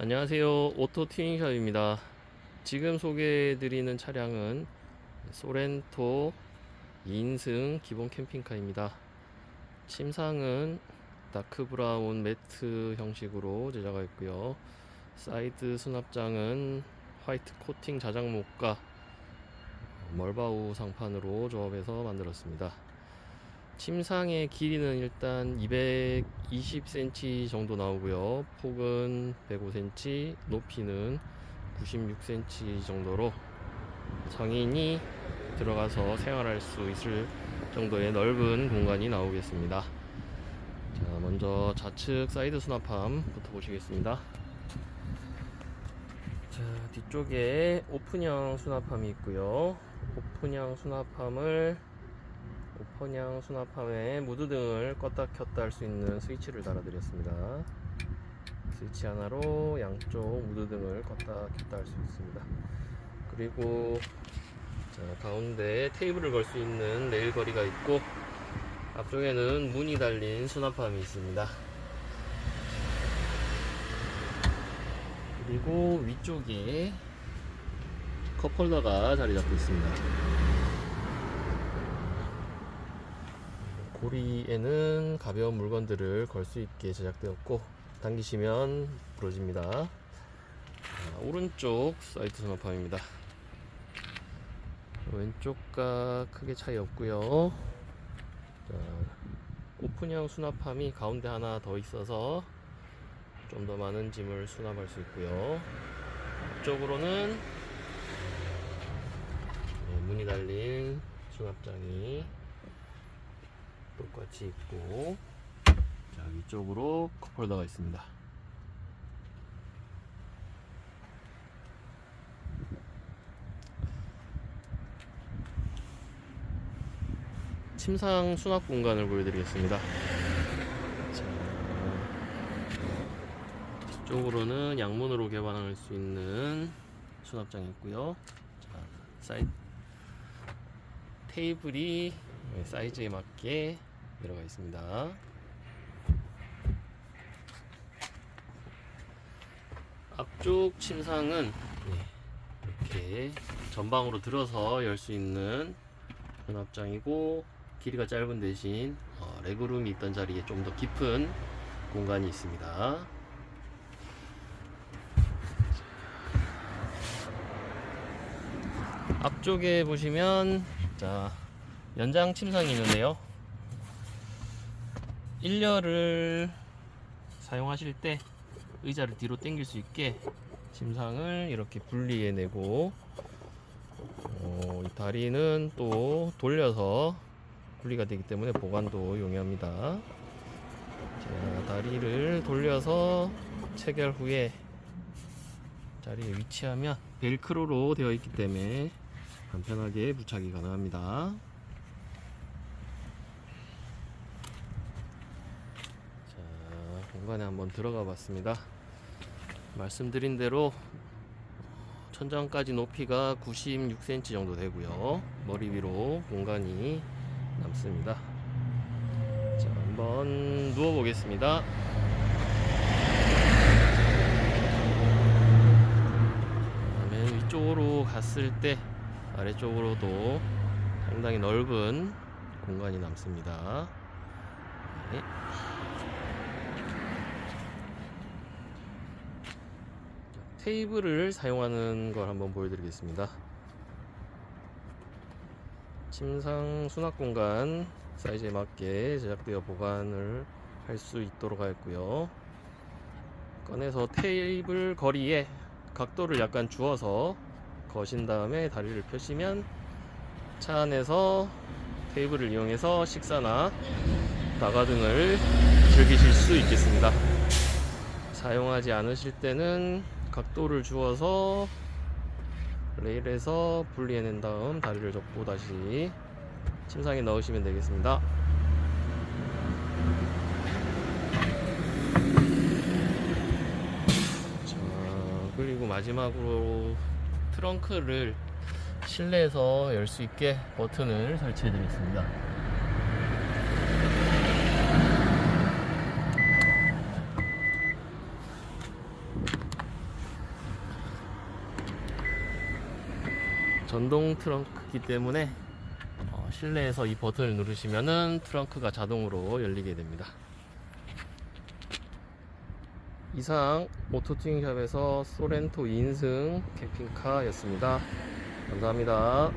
안녕하세요. 오토 튜닝샵입니다. 지금 소개해드리는 차량은 소렌토 2인승 기본 캠핑카입니다. 침상은 다크 브라운 매트 형식으로 제작하였고요. 사이드 수납장은 화이트 코팅 자작목과 멀바우 상판으로 조합해서 만들었습니다. 침상의 길이는 일단 220cm 정도 나오고요. 폭은 105cm, 높이는 96cm 정도로 성인이 들어가서 생활할 수 있을 정도의 넓은 공간이 나오겠습니다. 자, 먼저 좌측 사이드 수납함부터 보시겠습니다. 자, 뒤쪽에 오픈형 수납함이 있고요. 오픈형 수납함을 오픈형 수납함에 무드 등을 껐다 켰다 할 수 있는 스위치를 달아드렸습니다. 스위치 하나로 양쪽 무드 등을 껐다 켰다 할 수 있습니다. 그리고 자, 가운데 테이블을 걸 수 있는 레일 거리가 있고 앞쪽에는 문이 달린 수납함이 있습니다. 그리고 위쪽에 컵홀더가 자리 잡고 있습니다. 고리에는 가벼운 물건들을 걸 수 있게 제작되었고 당기시면 부러집니다. 자, 오른쪽 사이트 수납함입니다. 왼쪽과 크게 차이 없고요. 자, 오픈형 수납함이 가운데 하나 더 있어서 좀 더 많은 짐을 수납할 수 있고요. 앞쪽으로는 네, 문이 달린 수납장이 똑같이 있고. 자 위쪽으로 컵홀더가 있습니다. 침상 수납 공간을 보여드리겠습니다. 자, 뒤쪽으로는 양문으로 개방할 수 있는 수납장이 있고요. 자, 사이 테이블이 네, 사이즈에 맞게 들어가 있습니다. 앞쪽 침상은 네, 이렇게 전방으로 들어서 열 수 있는 수납장이고 길이가 짧은 대신 어, 레그룸이 있던 자리에 좀 더 깊은 공간이 있습니다. 앞쪽에 보시면 자 연장 침상이 있는데요. 1열을 사용하실 때 의자를 뒤로 당길 수 있게 침상을 이렇게 분리해 내고 어, 이 다리는 또 돌려서 분리가 되기 때문에 보관도 용이합니다. 자, 다리를 돌려서 체결 후에 자리에 위치하면 벨크로로 되어 있기 때문에 간편하게 부착이 가능합니다. 자, 공간에 한번 들어가 봤습니다. 말씀드린 대로 천장까지 높이가 96cm 정도 되고요. 머리 위로 공간이 남습니다. 자, 한번 누워 보겠습니다. 맨 위쪽으로 갔을 때 아래쪽으로도 상당히 넓은 공간이 남습니다. 네. 테이블을 사용하는 걸 한번 보여드리겠습니다. 침상 수납 공간 사이즈에 맞게 제작되어 보관을 할 수 있도록 하였고요. 꺼내서 테이블 거리에 각도를 약간 주어서 거신 다음에 다리를 펴시면 차 안에서 테이블을 이용해서 식사나 다가 등을 즐기실 수 있겠습니다. 사용하지 않으실 때는 각도를 주어서 레일에서 분리해낸 다음 다리를 접고 다시 침상에 넣으시면 되겠습니다. 자, 그리고 마지막으로 트렁크를 실내에서 열 수 있게 버튼을 설치해 드리겠습니다. 전동 트렁크이기 때문에 어, 실내에서 이 버튼을 누르시면은 트렁크가 자동으로 열리게 됩니다. 이상 오토튜닝샵에서 소렌토 2인승 캠핑카였습니다. 감사합니다.